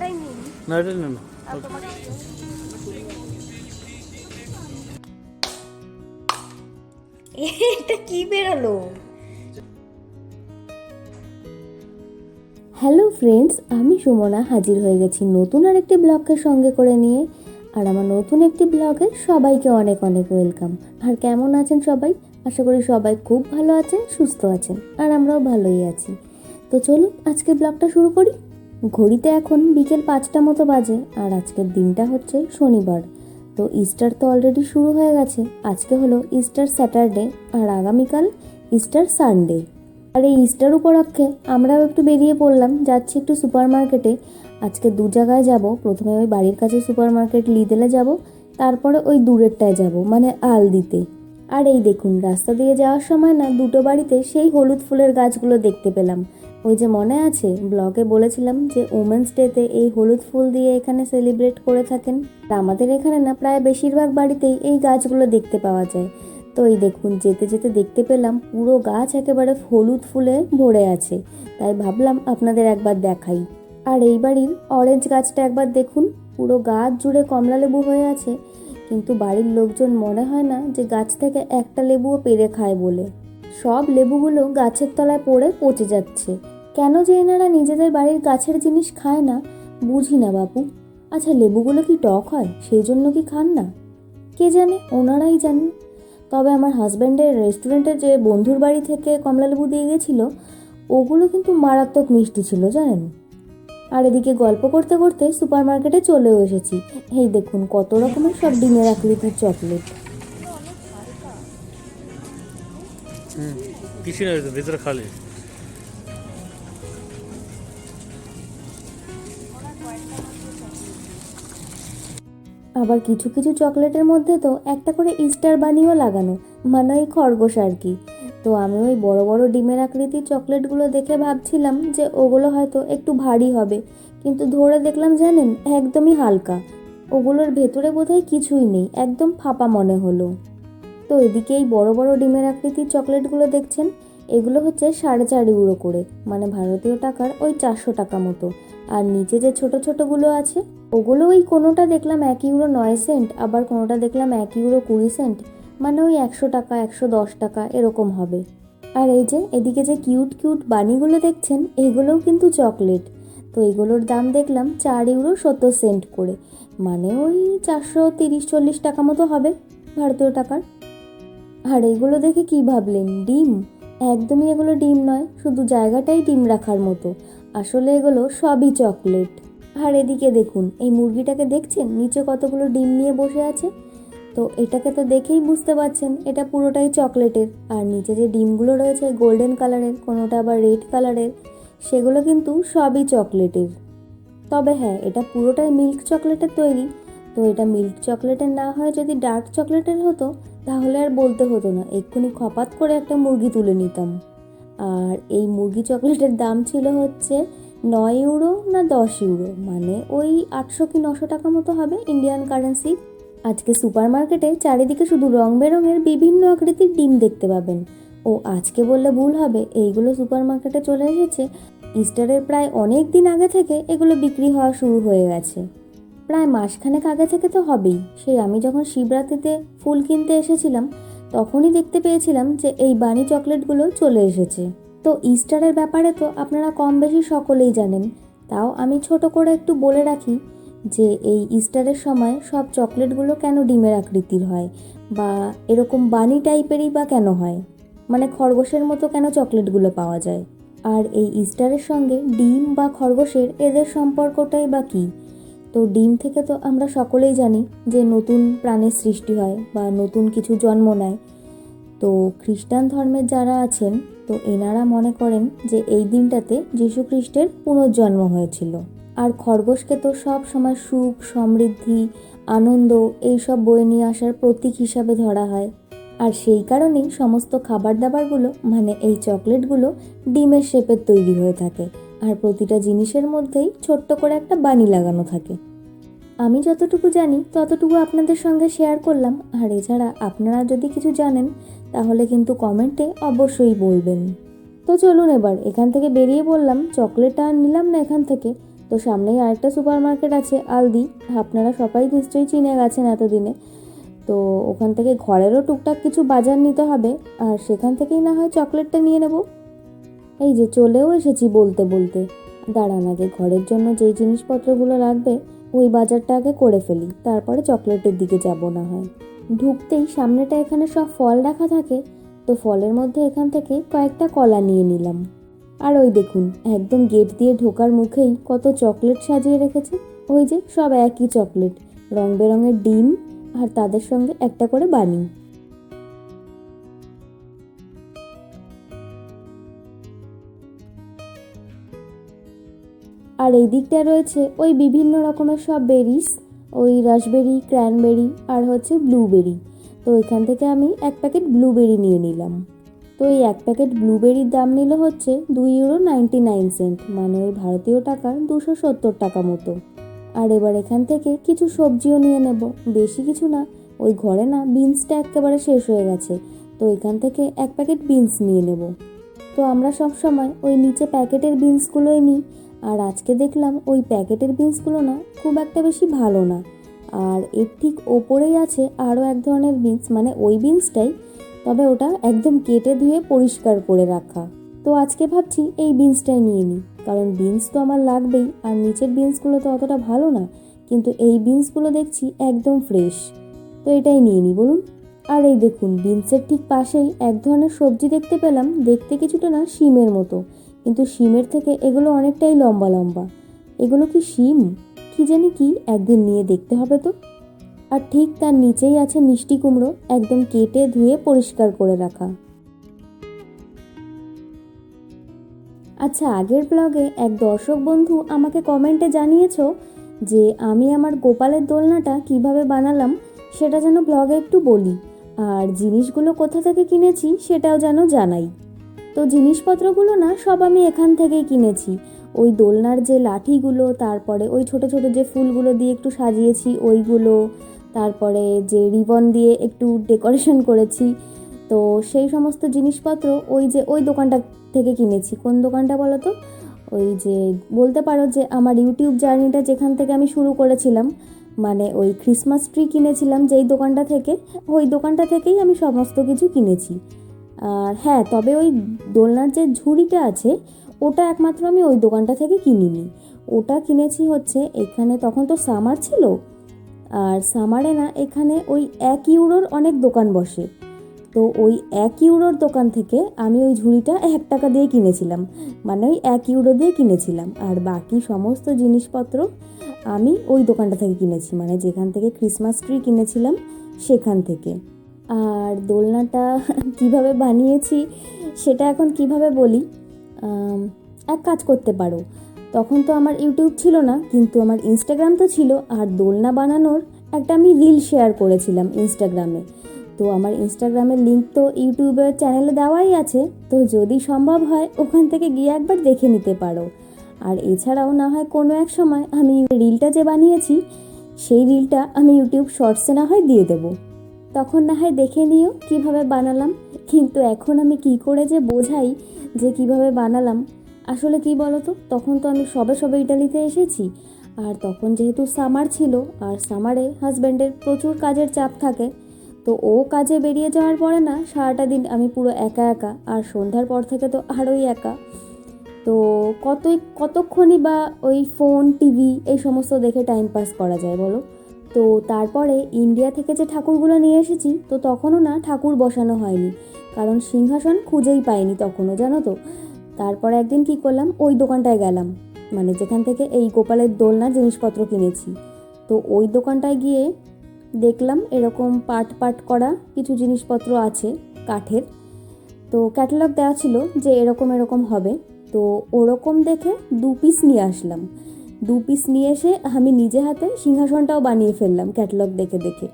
এটাই নিন। না এটা নিন। না এটা কি বেরোলো? হ্যালো ফ্রেন্ডস আমি সুমনা হাজির হয়ে গেছি নতুন আর আরেকটি ব্লগকে সঙ্গে করে নিয়ে। আর আমার নতুন একটি ব্লগে সবাইকে অনেক অনেক ওয়েলকাম আর কেমন আছেন সবাই? আশা করি সবাই খুব ভালো আছেন সুস্থ আছেন আর আমরাও ভালোই আছি। তো চলুন আজকের ব্লগটা শুরু করি। ঘড়িতে এখন বিকেল পাঁচটা মতো বাজে আর আজকের দিনটা হচ্ছে শনিবার। তো ইস্টার তো অলরেডি শুরু হয়ে গেছে। আজকে হলো ইস্টার স্যাটারডে আর আগামীকাল ইস্টার সানডে আর এই ইস্টার উপলক্ষে আমরাও একটু বেরিয়ে পড়লাম। যাচ্ছি একটু সুপার মার্কেটে আজকে দু জায়গায় যাব। প্রথমে ওই বাড়ির কাছে সুপার মার্কেট লিদেলে যাব। তারপরে ওই দূরেরটায় যাব মানে আল দিতে আর এই দেখুন, রাস্তা দিয়ে যাওয়ার সময় না, দুটো বাড়িতে সেই হলুদ ফুলের গাছগুলো দেখতে পেলাম। ওই যে মনে আছে, ব্লগে বলেছিলাম যে ওমেন্স ডেতে এই হলুদ ফুল দিয়ে এখানে সেলিব্রেট করে থাকেন। আমাদের এখানে না, প্রায় বেশিরভাগ বাড়িতেই এই গাছগুলো দেখতে পাওয়া যায়। তো এই দেখুন, যেতে যেতে দেখতে পেলাম পুরো গাছ একেবারে হলুদ ফুলে ভরে আছে। তাই ভাবলাম আপনাদের একবার দেখাই। আর এই বাড়ির অরেঞ্জ গাছটা একবার দেখুন, পুরো গাছ জুড়ে কমলা লেবু হয়ে আছে। কিন্তু বাড়ির লোকজন মনে হয় না যে গাছ থেকে একটা লেবুও পেরে খায় বলে। সব লেবুগুলো গাছের তলায় পড়ে পচে যাচ্ছে। কেন যে এনারা নিজেদের বাড়ির গাছের জিনিস খায় না, বুঝি না বাপু। আচ্ছা লেবুগুলো কি টক হয়? সেই জন্য কি খান না? কে জানে? ওনারাই জানেন। তবে আমার হাজব্যান্ডের রেস্টুরেন্টের যে বন্ধুর বাড়ি থেকে কমলালেবু দিয়ে গেছিল, ওগুলো কিন্তু মারাত্মক মিষ্টি ছিল, জানেন? আর এদিকে গল্প করতে করতে সুপার মার্কেটে চলেও এসেছি। এই দেখুন, কত রকমের সব ডিমের আকৃতির চকলেট। কিছু না ভিতরে খালি আবার কিছু কিছু চকলেটের মধ্যে তো একটা করে ইস্টার বানিও লাগানো মানে ওই খরগোশ আর কি। তো আমি ওই বড় বড় ডিমের আকৃতির চকলেটগুলো দেখে ভাবছিলাম যে ওগুলো হয়তো একটু ভারী হবে, কিন্তু ধরে দেখলাম জানেন, একদমই হালকা। ওগুলোর ভেতরে বোধহয় কিছুই নেই, একদম ফাঁপা মনে হলো। তো এদিকে এই বড় বড় ডিমের আকৃতির চকলেটগুলো দেখছেন? এগুলো হচ্ছে সাড়ে চার ইউরো করে মানে ভারতীয় টাকার ওই চারশো টাকা মতো। আর নিচে যে ছোট ছোটগুলো আছে, ওগুলো ওই কোনোটা দেখলাম এক ইউরো নয় সেন্ট, আবার কোনোটা দেখলাম এক ইউরো কুড়ি সেন্ট মানে ওই একশো টাকা, একশো দশ টাকা, এরকম হবে। আর এই যে এদিকে যে কিউট কিউট বানিগুলো দেখছেন, এগুলোও কিন্তু চকলেট। তো এগুলোর দাম দেখলাম চার ইউরো সত্তর সেন্ট করে মানে ওই চারশো তিরিশ চল্লিশ টাকা মতো হবে ভারতীয় টাকার। আর এগুলো দেখে কি ভাবলেন? ডিম? একদমই এগুলো ডিম নয়, শুধু জায়গাটাই ডিম রাখার মতো। আসলে এগুলো সবই চকলেট। আর এদিকে দেখুন, এই মুরগিটাকে দেখছেন? নিচে কতগুলো ডিম নিয়ে বসে আছে? তো এটাকে তো দেখেই বুঝতে পারছেন, এটা পুরোটাই চকলেটের। আর নিচে যে ডিমগুলো রয়েছে, গোল্ডেন কালারের, কোনোটা আবার রেড কালারের, সেগুলো কিন্তু সবই চকলেটের। তবে হ্যাঁ এটা পুরোটাই মিল্ক চকলেটের তৈরি। তো এটা মিল্ক চকলেটের না হয় যদি ডার্ক চকলেটের হতো, তাহলে আর বলতে হতো না। এক্ষুনি খপাত করে একটা মুরগি তুলে নিতাম। আর এই মুরগি চকলেটের দাম ছিল হচ্ছে নয় ইউরো না দশ ইউরো। মানে ওই আটশো কি নশো টাকা মতো হবে ইন্ডিয়ান কারেন্সি। আজকে সুপার মার্কেটে চারিদিকে শুধু রং বেরঙের বিভিন্ন আকৃতির ডিম দেখতে পাবেন। ও আজকে বললে ভুল হবে, এইগুলো সুপার মার্কেটে চলে এসেছে। ইস্টারের প্রায় অনেক দিন আগে থেকে এগুলো বিক্রি হওয়া শুরু হয়ে গেছে। প্রায় মাসখানেক আগে থেকে তো হবেই। সেই আমি যখন শিবরাত্রিতে ফুল কিনতে এসেছিলাম, তখনই দেখতে পেয়েছিলাম যে এই বানি চকলেটগুলো চলে এসেছে। তো ইস্টারের ব্যাপারে তো আপনারা কম বেশি সকলেই জানেন। তাও আমি ছোট করে একটু বলে রাখি যে এই ইস্টারের সময় সব চকলেটগুলো কেন ডিমের আকৃতির হয়? বা এরকম বানি টাইপেরই বা কেন হয়? মানে খরগোশের মতো কেন চকলেটগুলো পাওয়া যায়? আর এই ইস্টারের সঙ্গে ডিম বা খরগোশের এদের সম্পর্কটাই বা কী? তো ডিম থেকে তো আমরা সকলেই জানি যে নতুন প্রাণের সৃষ্টি হয় বা নতুন কিছু জন্ম নেয়। তো খ্রিস্টান ধর্মের যারা আছেন, তো এনারা মনে করেন যে এই দিনটাতে যীশু খ্রিস্টের পুনর্জন্ম হয়েছিল। আর খরগোশকে তো সব সময় সুখ, সমৃদ্ধি, আনন্দ এইসব বয়ে নিয়ে আসার প্রতীক হিসাবে ধরা হয়। আর সেই কারণেই সমস্ত খাবার দাবারগুলো মানে এই চকলেটগুলো ডিমের শেপের তৈরি হয়ে থাকে। আর প্রতিটা জিনিসের মধ্যেই ছোট্ট করে একটা বানি লাগানো থাকে। আমি যতটুকু জানি, ততটুকু আপনাদের সঙ্গে শেয়ার করলাম। আর এছাড়া আপনারা যদি কিছু জানেন, তাহলে কিন্তু কমেন্টে অবশ্যই বলবেন। তো চলুন এবার, এখান থেকে বেরিয়ে বললাম চকলেট আর নিলাম না এখান থেকে। তো সামনেই আরেকটা সুপার মার্কেট আছে, আলদি। আপনারা সবাই নিশ্চয়ই চিনে গেছেন এতদিনে। তো ওখান থেকে ঘরেরও টুকটাক কিছু বাজার নিতে হবে। আর সেখান থেকেই না হয় চকলেটটা নিয়ে নেব। এই যে চলেও এসেছি বলতে বলতে। দাঁড়ান আগে, ঘরের জন্য যেই জিনিসপত্রগুলো লাগবে, ওই বাজারটা আগে করে ফেলি, তারপরে চকলেটের দিকে যাব না হয়। ঢুকতেই সামনেটা এখানে সব ফল রাখা থাকে, তো ফলের মধ্যে এখান থেকে কয়েকটা কলা নিয়ে নিলাম। আর ওই দেখুন, একদম গেট দিয়ে ঢোকার মুখেই কত চকলেট সাজিয়ে রেখেছে, ওই যে সব একই চকলেট, রং বেরঙের ডিম আর তাদের সঙ্গে একটা করে বানি। আর এই দিকটা রয়েছে ওই বিভিন্ন রকমের সব বেরিস ওই রাসবেরি ক্র্যানবেরি আর হচ্ছে ব্লুবেরি তো এখান থেকে আমি এক প্যাকেট ব্লুবেরি নিয়ে নিলাম। তো এই এক প্যাকেট ব্লুবেরির দাম নিল হচ্ছে দুই ইউরো নাইনটি নাইন সেন্ট মানে ওই ভারতীয় টাকার দুশো সত্তর টাকা মতো। আর এবার এখান থেকে কিছু সবজিও নিয়ে নেব। বেশি কিছু না, ওই ঘরে না বিনসটা একেবারে শেষ হয়ে গেছে। তো এখান থেকে এক প্যাকেট বিনস নিয়ে নেব। তো আমরা সব সময় ওই নিচে প্যাকেটের বিনসগুলোই নিই। আর আজকে দেখলাম ওই প্যাকেটের বিনসগুলো না খুব একটা বেশি ভালো না। আর এর ঠিক ওপরেই আছে আরও এক ধরনের বিনস মানে ওই বিনসটাই, তবে ওটা একদম কেটে ধুয়ে পরিষ্কার করে রাখা। তো আজকে ভাবছি এই বিনসটাই নিয়ে নিই, কারণ বিনস তো আমার লাগবেই, আর নিচের বিনসগুলো তো অতটা ভালো না, কিন্তু এই বিনসগুলো দেখছি একদম ফ্রেশ। তো এটাই নিয়ে নিই, বলুন। আর এই দেখুন, বিনসের ঠিক পাশেই এক ধরনের সবজি দেখতে পেলাম, দেখতে কিছুটা না শিমের মতো। কিন্তু শিমের থেকে এগুলো অনেকটাই লম্বা লম্বা। এগুলো কি শিম? কি জানি কি, একদিন নিয়ে দেখতে হবে তো। আর ঠিক তার নিচেই আছে মিষ্টি কুমড়ো, একদম কেটে ধুয়ে পরিষ্কার করে রাখা। আচ্ছা আগের ব্লগে এক দর্শক বন্ধু আমাকে কমেন্টে জানিয়েছো যে আমি আমার গোপালের দোলনাটা কীভাবে বানালাম সেটা যেন ব্লগে একটু বলি। আর জিনিসগুলো কোথা থেকে কিনেছি সেটাও যেন জানাই। তো জিনিসপত্রগুলো না সব আমি এখান থেকেই কিনেছি। ওই দোলনার যে লাঠিগুলো, তারপরে ওই ছোট ছোট যে ফুলগুলো দিয়ে একটু সাজিয়েছি, ওইগুলো, তারপরে যে রিবন দিয়ে একটু ডেকোরেশন করেছি। তো সেই সমস্ত জিনিসপত্র ওই যে ওই দোকানটা থেকে কিনেছি। কোন দোকানটা বলো তো? ওই যে বলতে পারো যে আমার ইউটিউব জার্নিটা যেখান থেকে আমি শুরু করেছিলাম মানে ওই ক্রিসমাস ট্রি কিনেছিলাম যেই দোকানটা থেকে, ওই দোকানটা থেকেই আমি সমস্ত কিছু কিনেছি। আর হ্যাঁ তবে ওই দোলনার যে ঝুড়িটা আছে, ওটা একমাত্র আমি ওই দোকানটা থেকে কিনিনি। ওটা কিনেছি হচ্ছে এখানে তখন তো সামার ছিল, আর সামারে না, এখানে ওই এক ইউরোর অনেক দোকান বসে। তো ওই এক ইউরোর দোকান থেকে আমি ওই ঝুড়িটা এক টাকা দিয়ে কিনেছিলাম মানে ওই এক ইউরো দিয়ে কিনেছিলাম। আর বাকি সমস্ত জিনিসপত্র আমি ওই দোকানটা থেকে কিনেছি মানে যেখান থেকে ক্রিসমাস ট্রি কিনেছিলাম, সেখান থেকে। আর দোলনাটা কীভাবে বানিয়েছি সেটা এখন কীভাবে বলি? এক কাজ করতে পারো। তখন তো আমার ইউটিউব ছিল না, কিন্তু আমার ইনস্টাগ্রাম তো ছিল, আর দোলনা বানানোর একটা আমি রিল শেয়ার করেছিলাম ইনস্টাগ্রামে। তো আমার ইনস্টাগ্রামের লিঙ্ক তো ইউটিউবের চ্যানেলে দেওয়াই আছে, তো যদি সম্ভব হয় ওখান থেকে গিয়ে একবার দেখে নিতে পারো। আর এছাড়াও না হয় কোনো এক সময় আমি রিলটা যে বানিয়েছি, সেই রিলটা আমি ইউটিউব শর্টসে না হয় দিয়ে দেবো। তখন না হয় দেখে নিও কীভাবে বানালাম। কিন্তু এখন আমি কি করে যে বোঝাই যে কীভাবে বানালাম? আসলে কি বলো তো তখন তো আমি সবে সবে ইটালিতে এসেছি। আর তখন যেহেতু সামার ছিল আর সামারে হাজব্যান্ডের প্রচুর কাজের চাপ থাকে, তো ও কাজে বেরিয়ে যাওয়ার পরে না সারাটা দিন আমি পুরো একা একা আর সন্ধ্যার পর থেকে তো আরোই একা। তো কতই, কতক্ষণই বা ওই ফোন টিভি এই সমস্ত দেখে টাইম পাস করা যায় বলো? তো তারপরে ইন্ডিয়া থেকে যে ঠাকুরগুলো নিয়ে এসেছি, তো তখনও না ঠাকুর বসানো হয়নি। কারণ সিংহাসন খুঁজেই পাইনি তখনও, জানো তো? তারপরে একদিন কি করলাম, ওই দোকানটায় গেলাম। মানে যেখান থেকে এই গোপালের দোলনার জিনিসপত্র কিনেছি। তো ওই দোকানটায় গিয়ে দেখলাম এরকম পাট পাট করা কিছু জিনিসপত্র আছে কাঠের। তো ক্যাটালগ দেওয়া ছিল যে এরকম এরকম হবে। তো ওরকম দেখে দু পিস নিয়ে আসলাম। দু পিস নিয়ে এসে আমি নিজে হাতে সিংহাসনটাও বানিয়ে ফেললাম ক্যাটালগ দেখে দেখে।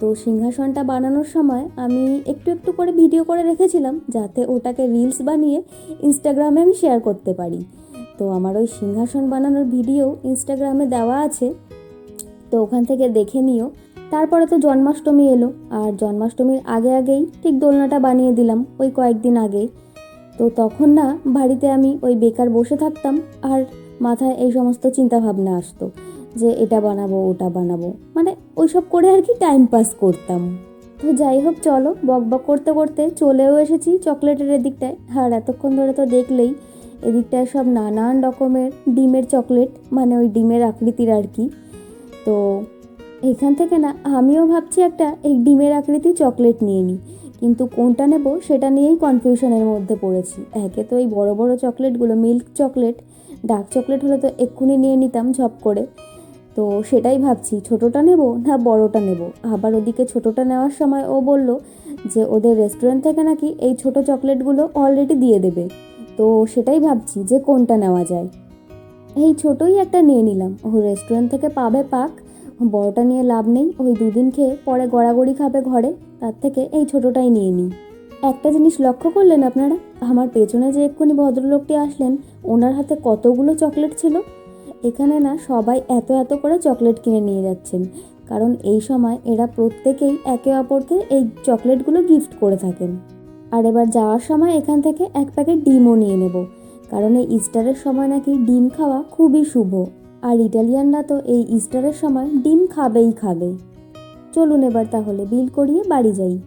তো সিংহাসনটা বানানোর সময় আমি একটু একটু করে ভিডিও করে রেখেছিলাম যাতে ওটাকে রিলস বানিয়ে ইনস্টাগ্রামে আমি শেয়ার করতে পারি। তো আমার ওই সিংহাসন বানানোর ভিডিও ইনস্টাগ্রামে দেওয়া আছে। তো ওখান থেকে দেখে নিও। তারপরে তো জন্মাষ্টমী এলো আর জন্মাষ্টমীর আগে আগেই ঠিক দোলনাটা বানিয়ে দিলাম ওই কয়েকদিন আগেই। তো তখন না বাড়িতে আমি ওই বেকার বসে থাকতাম আর মাথায় এই সমস্ত চিন্তা ভাবনা আসতো যে এটা বানাবো, ওটা বানাবো। মানে ওইসব করে আর কি টাইম পাস করতাম। তো যাই হোক, চলো বক বক করতে করতে চলেও এসেছি চকলেটের এদিকটায়। আর এতক্ষণ ধরে তো দেখলেই এদিকটায় সব নানান রকমের ডিমের চকলেট মানে ওই ডিমের আকৃতির আর কি। তো এখান থেকে না, আমিও ভাবছি একটা এই ডিমের আকৃতি চকলেট নিয়ে নিই কিন্তু কোনটা নেব সেটা নিয়েই কনফিউশনের মধ্যে পড়েছি। একে তো এই বড় বড় চকলেটগুলো মিল্ক চকলেট ডার্ক চকলেট হলে তো এক্ষুনি নিয়ে নিতাম ঝপ করে। তো সেটাই ভাবছি, ছোটোটা নেব না বড়টা নেব? আবার ওদিকে ছোটোটা নেওয়ার সময় ও বলল যে, ওদের রেস্টুরেন্ট থেকে নাকি এই ছোট চকলেটগুলো অলরেডি দিয়ে দেবে। তো সেটাই ভাবছি যে, কোনটা নেওয়া যায়? এই ছোটোই একটা নিয়ে নিলাম। ও রেস্টুরেন্ট থেকে পাবে পাক, বড়টা নিয়ে লাভ নেই। ওই দুদিন খেয়ে পরে গড়াগড়ি খাবে ঘরে, তার থেকে এই ছোটোটাই নিয়ে নিই। একটা জিনিস লক্ষ্য করলেন আপনারা? আমার পেছনে যে এক্ষুনি ভদ্রলোকটি আসলেন, ওনার হাতে কতগুলো চকলেট ছিল? এখানে না, সবাই এত এত করে চকলেট কিনে নিয়ে যাচ্ছেন। কারণ এই সময় এরা প্রত্যেকেই একে অপরকে এই চকলেটগুলো গিফট করে থাকেন। আর এবার যাওয়ার সময় এখান থেকে এক প্যাকেট ডিমও নিয়ে নেব। কারণ এই ইস্টারের সময় নাকি ডিম খাওয়া খুবই শুভ। আর ইটালিয়ানরা তো এই ইস্টারের সময় ডিম খাবেই খাবে। চলুন এবার তাহলে, বিল করিয়ে বাড়ি যাই।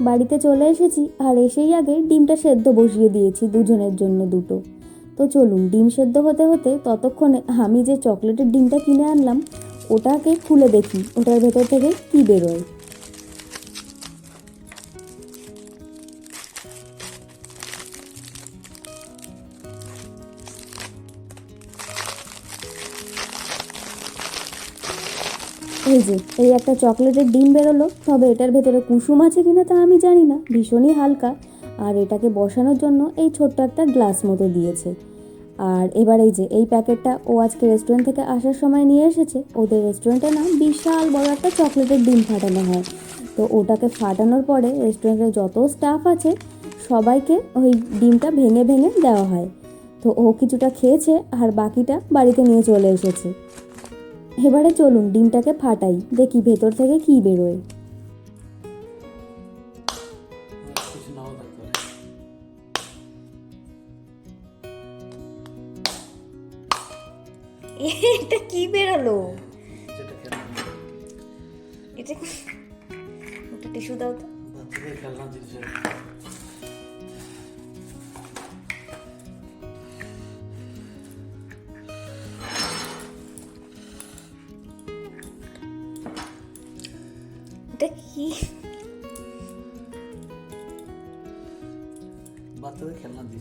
বাড়িতে চলে এসেছি আর এসেই আগে ডিমটা সেদ্ধ বসিয়ে দিয়েছি দুজনের জন্য দুটো। তো চলুন, ডিম সেদ্ধ হতে হতে ততক্ষণে আমি যে চকলেটের ডিমটা কিনে আনলাম, ওটাকে খুলে দেখি, ওটার ভেতর থেকে কী বেরোয়। এই যে এই একটা চকলেটের ডিম বেরোলো, তবে এটার ভেতরে কুসুম আছে কিনা তা আমি জানি না, ভীষণই হালকা। আর এটাকে বসানোর জন্য এই ছোট্ট একটা গ্লাস মতো দিয়েছে। আর এবার এই যে, এই প্যাকেটটা ও আজকে রেস্টুরেন্ট থেকে আসার সময় নিয়ে এসেছে। ওদের রেস্টুরেন্টে না বিশাল বড় একটা চকলেটের ডিম ফাটানো হয়। তো ওটাকে ফাটানোর পরে রেস্টুরেন্টের যত স্টাফ আছে, সবাইকে ওই ডিমটা ভেঙে ভেঙে দেওয়া হয়। তো ও কিছুটা খেয়েছে আর বাকিটা বাড়িতে নিয়ে চলে এসেছে। এবারে চলুন ডিমটাকে ফাটাই দেখি ভেতর থেকে কি বেরোয়। এটা কি বেরোলো? এটা টিস্যু দাও তো। কি বাচ্চাদের খেলনা কি।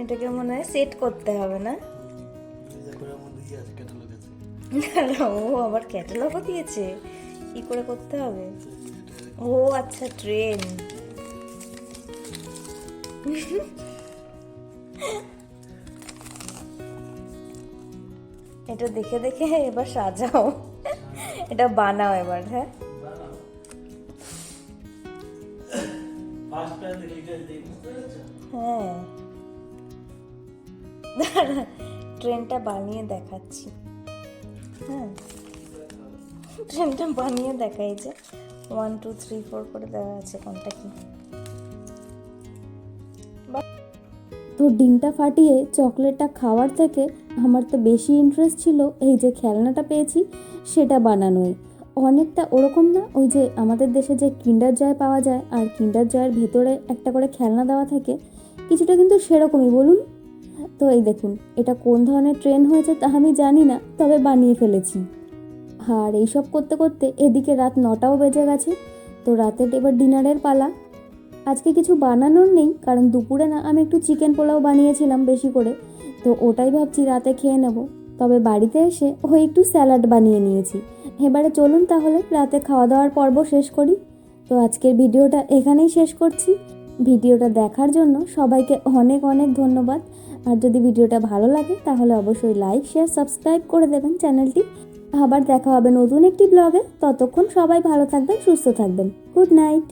এটাকে মনে হয় সেট করতে হবে না? ও আবার ক্যাটালগও দিয়েছে? কি করে করতে হবে? ও আচ্ছা ট্রেন এটা দেখে দেখে এবার সাজাও। এটা বানাও এবার হ্যাঁ। হ্যাঁ দাঁড়া, ট্রেনটা বানিয়ে দেখাচ্ছি। হ্যাঁ। ট্রেনটা বানিয়ে দেখাই যে ওয়ান টু থ্রি ফোর করে দেওয়া আছে কোনটা কি। তো ডিমটা ফাটিয়ে চকলেটটা খাওয়ার থেকে আমার তো বেশি ইন্টারেস্ট ছিল এই যে খেলনাটা পেয়েছি, সেটা বানানোয়। অনেকটা ওরকম না, ওই যে আমাদের দেশে যে কিন্ডার জয় পাওয়া যায়, আর কিন্ডার জয়ের ভেতরে একটা করে খেলনা দেওয়া থাকে, কিছুটা কিন্তু সেরকমই, বলুন? তো এই দেখুন, এটা কোন ধরনের ট্রেন হয়েছে তা আমি জানি না, তবে বানিয়ে ফেলেছি। আর এইসব করতে করতে এদিকে রাত নটাও বেজে গেছে, তো রাতের এবার ডিনারের পালা। আজকে কিছু বানানোর নেই, কারণ দুপুরে না, আমি একটু চিকেন পোলাও বানিয়েছিলাম বেশি করে তো ওটাই ভাবছি রাতে খেয়ে নেব। তবে বাড়িতে এসে ওই একটু স্যালাড বানিয়ে নিয়েছি। এবারে চলুন তাহলে রাতে খাওয়া দাওয়ার পর্ব শেষ করি। তো আজকের ভিডিওটা এখানেই শেষ করছি। ভিডিওটা দেখার জন্য সবাইকে অনেক অনেক ধন্যবাদ। আর যদি ভিডিওটা ভালো লাগে তাহলে অবশ্যই লাইক, শেয়ার, সাবস্ক্রাইব করে দেবেন চ্যানেলটি। আবার দেখা হবে নতুন একটি ব্লগে। ততক্ষণ সবাই ভালো থাকবেন, সুস্থ থাকবেন। Good night.